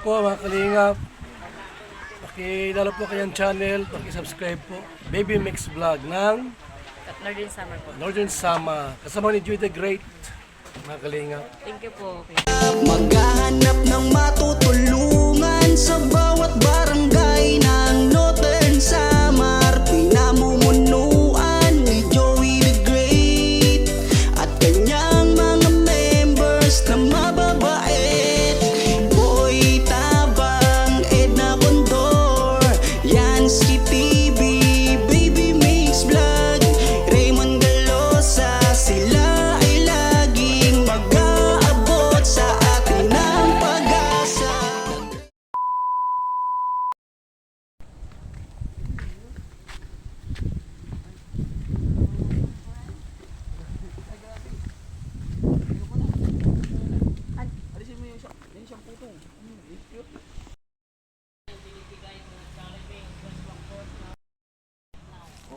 po mga kalingap. Pakilala po kayang channel, pakisubscribe po. Baby Mix Vlog ng din summer po. Northern Sama. Kasama ni Joy the Great, mga kalingap. Thank you po. Maghahanap ng matutulungan sa bawat barangay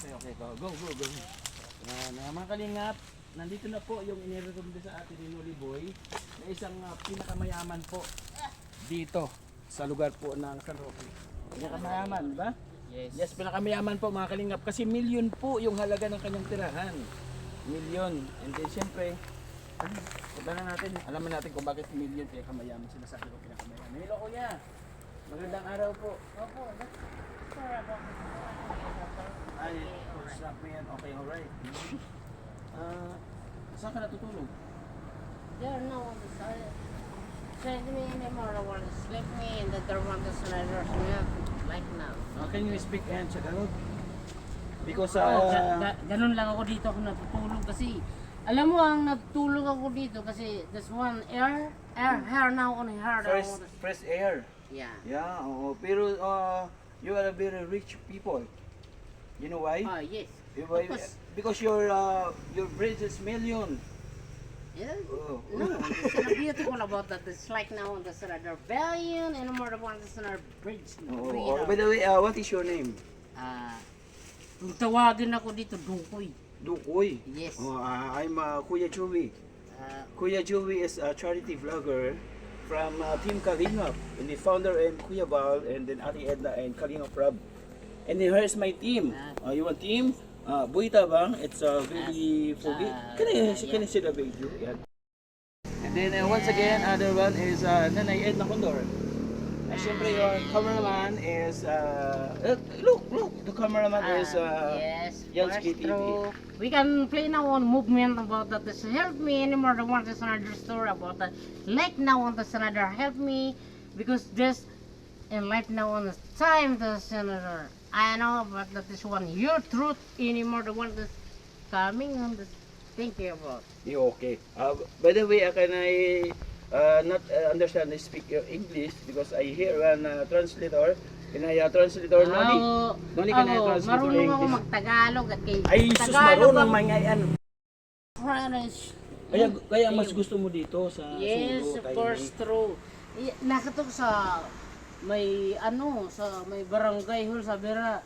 Okay, okay. Go, go, go. go. Yan, uh, mga kalingap, nandito na po yung inirekomenda sa atin ni Noli Boy na isang uh, pinakamayaman po dito sa lugar po ng San Roque. Pinakamayaman, ba? Yes. Yes, pinakamayaman po mga kalingap kasi milyon po yung halaga ng kanyang tirahan. Milyon. And then siyempre, Punta na natin, alaman natin kung bakit milyon pinakamayaman sila sa akin pinakamayaman. Hello kuya, magandang araw po. Opo, Ay, stop me yan. Okay, alright. Ah, saan ka natutulog? There no one decided. Send me anymore. I want to sleep me in the third one to sliders. Like now. Ah, can you speak and Tagalog? Because Oh, uh, ga- ga- ganun lang ako dito ako natutulog kasi alam mo ang natutulog ako dito kasi this one air air hair now on hair fresh, fresh air. Yeah. Yeah, oo. Pero uh, you are a very rich people. You know why? Oh yes. You- why- Because- because your uh, your bridge is million. Yeah. Oh. No, it's not beautiful about that. It's like now on the Senador Billion and more one the Senador Bridge. Oh, no? by the way, uh, what is your name? Ah, kung tawagin ako dito, Dukoy. Dukoy. Yes. Oh, uh, I'm uh, Kuya Joey. Ah, Kuya Joey is a charity vlogger from uh, Team Kalingap. And the founder and Kuya Bal and then Ate Edna and Kalingap Rob. And then here's my team. Uh, you want team? Uh, Buita Bang. It's uh, very foggy. uh, Can I, can I see the video? Yeah. And then uh, once again, other one is uh, Nanay Edna Condor. Uh, Siyempre, your cameraman is, uh, uh, look, look, the cameraman is, uh, yes, Yan first TV. through. We can play now on movement about that. This help me anymore. The one is another story about that. Like now on the senator help me because this in life now on the time the senator. I know but that this one your truth anymore. The one that's coming on the thinking about. You okay? Uh, by the way, uh, can I uh, not uh, understand I speak uh, English because I hear one uh, translator. I uh, translator Noli? Oo. Noli ka na Oo, translate to marunong ako English. magtagalog at kay Ay, sus, Tagalog marunong ang mga yan. French. Kaya, kaya mas gusto mo dito sa Yes, Sulu, of Tainay. course, true. Y- Nakatok sa may ano sa may barangay hall sa Bera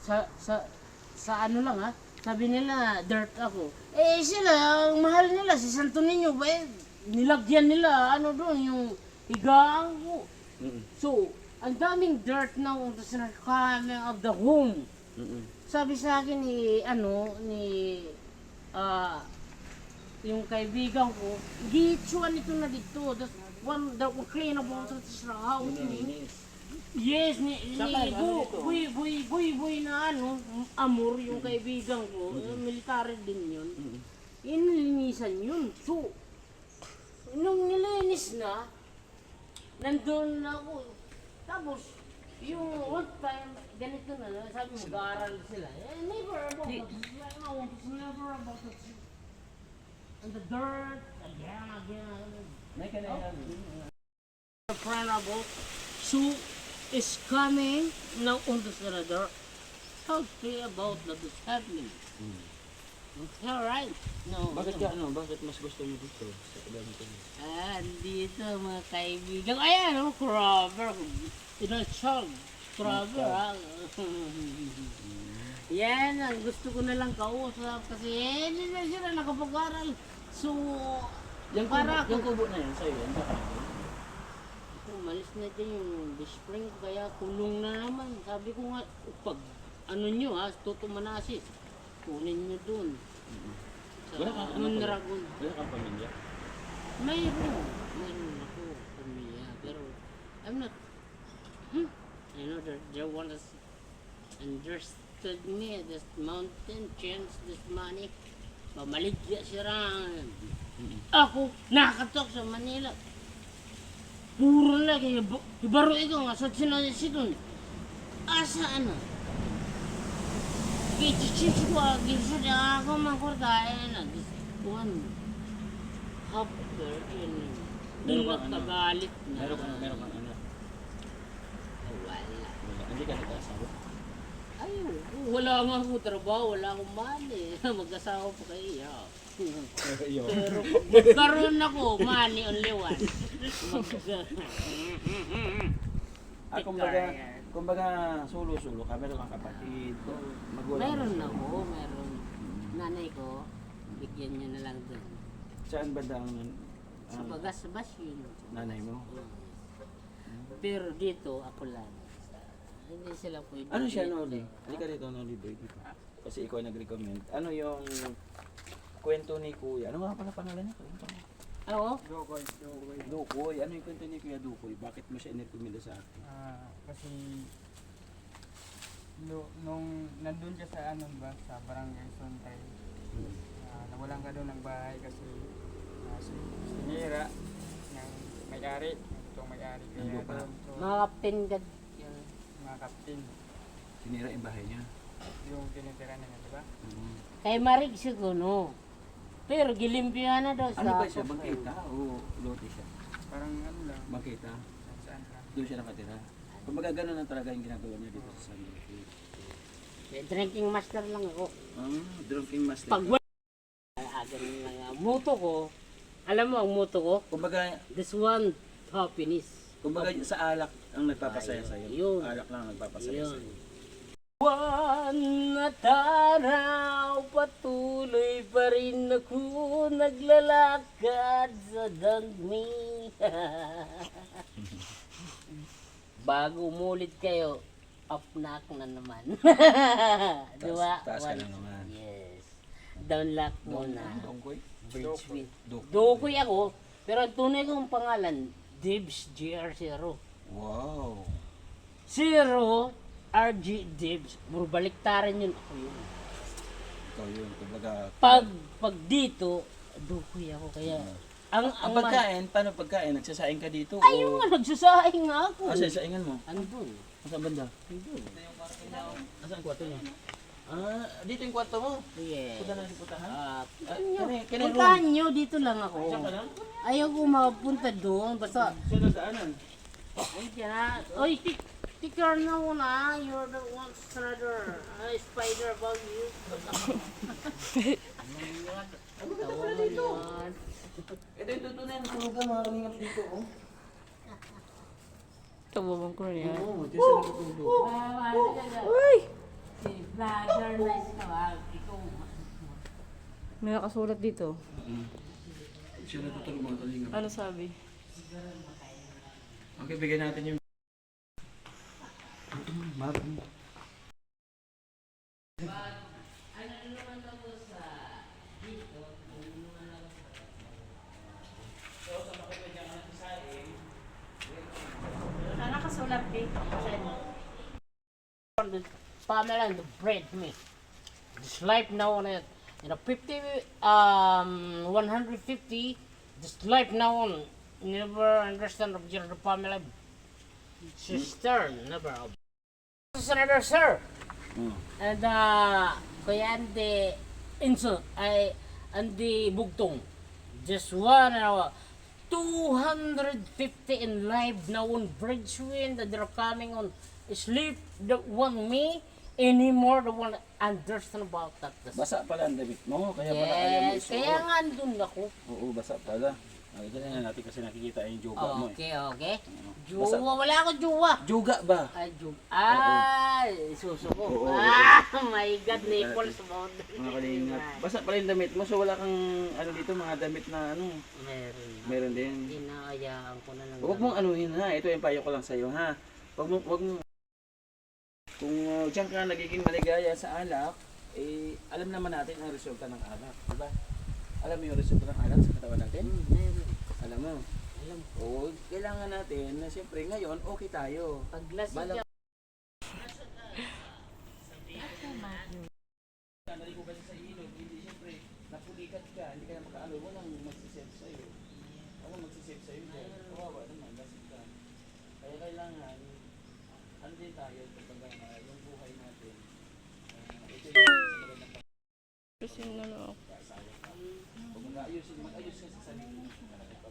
sa sa sa ano lang ha sabi nila dirt ako eh sila ang mahal nila si Santo Niño ba eh, nilagyan nila ano doon yung higaan ko Mm-mm. so ang daming dirt na sa coming of the home Mm-mm. sabi sa akin ni ano ni ah yung kaibigan ko, gitsuan ito na dito. That's one the clean about it sa house. Yes, ni, ni bu, buy, buy, buy, buy na ano, amor yung kaibigan ko, military din yun. Inilinisan yun. So, nung nilinis na, nandun na ako. Tapos, yung one time, ganito na, sabi mo, mag-aaral sila. Eh, never about it. No, it's never about it. And the dirt, again, again. May ka na yan. The friend about Sue is coming now on the senator. How say about that is happening? It's alright. No. Bakit ka ano? Bakit mas gusto mo dito? Sa ito? Ah, dito mga kaibigan. Ayan, oh, crabber. Inachog. Crabber, ah. Yan, ang gusto ko na lang kausap kasi eh, hindi na sila nakapag-aral. So, Yung kubo, para yung kubo na yan sa'yo, yan ba ka? ito, malis na din yung spring kaya kulong na naman. Sabi ko nga, pag ano nyo ha, tutumanasis, kunin nyo dun. Sa Wala kang ano Mondragon. Wala kang pamilya. Mayroon. Mayroon ako, pamilya. Pero, I'm not, hmm, I know that they want us understood me, this mountain, chance, this money. Pamaligya sila. Ako, nakatok sa Manila. Puro lagi, ibaro ikaw nga, sa sinasisi dun. Asa ano? Gichichich ko, gisa na ako makurtahin na. One, hopper in Meron kang ano? Nagkagalit na. Meron kang, meron kang anak. Wala. Wala. Hindi ka nag-asawa. Ay, wala nga ako trabaho, wala akong mali. Mag-asawa pa kayo. Iyo. Pero magkaroon ako, money only one. Mag- Ah, kumbaga, kumbaga sulo-sulo ka, meron kang kapatid, magulang. Meron ako, meron. Nanay ko, bigyan niya na lang doon. Saan ba ang Sa ang bagas-bas yun. nanay mo? Pero dito, ako lang. Hindi sila pwede. Ano siya, Noli? Halika dito, Noli Boy, dito. Kasi ikaw ay nag-recommend. Ano yung kwento ni Kuya? Ano nga pala pangalan niya? Kwento mo. Oo. Dukoy. Ano yung kwento ni Kuya Dukoy? Bakit mo siya inirekomenda sa akin? Ah, kasi no, nung nandun ka sa ano ba sa barangay Sontay, Hmm. ah, nawalan ka doon ng bahay kasi uh, sinira ng may-ari, itong may-ari kaya doon. So, Mga kapten gad. Yan. mga kaptin, Sinira yung bahay niya. yung tinitira nila, di ba? Mm. Kay Marig siguro. Pero gilimpihan na daw sa... Ano ba siya? Bangkita o lote siya? Parang ano lang, Bangkita. saan. Doon siya nakatira. Kumbaga gano'n lang talaga yung ginagawa niya dito sa San Roque. Eh, Drinking master lang ako. Ah, drinking master. Pag wala, agan lang ang muto ko. Alam mo ang muto ko? Kumbaga, This one, happiness. kumbaga sa alak ang nagpapasaya sa'yo. Yun. Alak lang ang nagpapasaya Yun. sa'yo. Buwan at araw, patuloy pa rin ako naglalakad sa dangmi. Bago umulit kayo, up na naman. Di ba? taas ka na naman. Yes. Down lock muna. Dongkoy? Bridge with. Dok. Dokoy ako, pero ang tunay kong pangalan, Dibs GR0. Wow. Zero RG Dibs. Puro baliktaran yun. Ako yun. Ikaw yun. Kumbaga, Pag, pag dito, dukoy ako. Kaya, ang, ang ang, pagkain, paano pagkain? Nagsasaing ka dito? Ay, o... nga, nagsasaing nga ako. Ah, sasaingan mo? Andun. Saan banda? Andun. Asan ang kwarto niya? Ah, dito yung kwarto mo. Yes. Punta na si putahan? Ah, Ah, room. puntahan nyo, dito lang ako. Saan ka lang? Ayaw ko mapunta doon. Basta, Saan ang daanan? ay, na. Oy, tik, na mo na. You're the one strider. Uh, spider above you. Tawa mo yan. Ito yung tutunan. Tulugan mga kalingap dito. Oh. Tababang ko rin. Oo, dito. Uy! Si vlogger na ikaw. Ikaw. May nakasulat dito. Siya natutulog mga kalingap. Ano sabi? Okay, bigyan natin yung... Map. Nakasulat eh. Pamela and the bread me. This life now on it. You know, 50, um, 150. This life now on. Never understand of your Pamela. Sister, never. Senator, sir. Mm. And uh, kaya ande inso ay andi bugtong. Just one hour. 250 in live now on bridge wind that they're coming on sleep the one me anymore the one understand about that Basa pala ang damit mo, kaya pala ayaw mo yes isuot. kaya nga andun ako Oo, basa pala. Okay, ganyan na natin kasi nakikita yung jowa mo eh. Okay, okay. Basta- Jowa, wala akong jowa. Juga ba? Ay, jowa. Ay, susuko. Oo. Ah, my God, Naples mo. Mga kalingap. Basta pala yung damit mo, so wala kang ano dito, mga damit na ano, Meron. meron din. Inaayaan ko na lang. Huwag mong anuhin ha, ito yung payo ko lang sa'yo ha. Huwag mo, huwag mo, kung uh, diyan ka nagiging maligaya sa alak, eh, alam naman natin ang resulta ng alak, di ba? Alam mo yung resulta ng alak sa katawan natin? Hmm. Alam mo? Alam ko. Oo, kailangan natin na siyempre ngayon, okay tayo. Pag lasing Balang- ka, Naligo kasi sa ilog, hindi siyempre, napulikat ka, hindi ka na makaano, walang magsisave sa'yo. Walang magsisave sa'yo dyan. Kawawa naman, lasing ka. Kaya kailangan, ano din tayo, kapag yung buhay natin, ito yung sa magandang Kasi na ako. pag mag-aayos, mag-ayos ka sa sarili mo,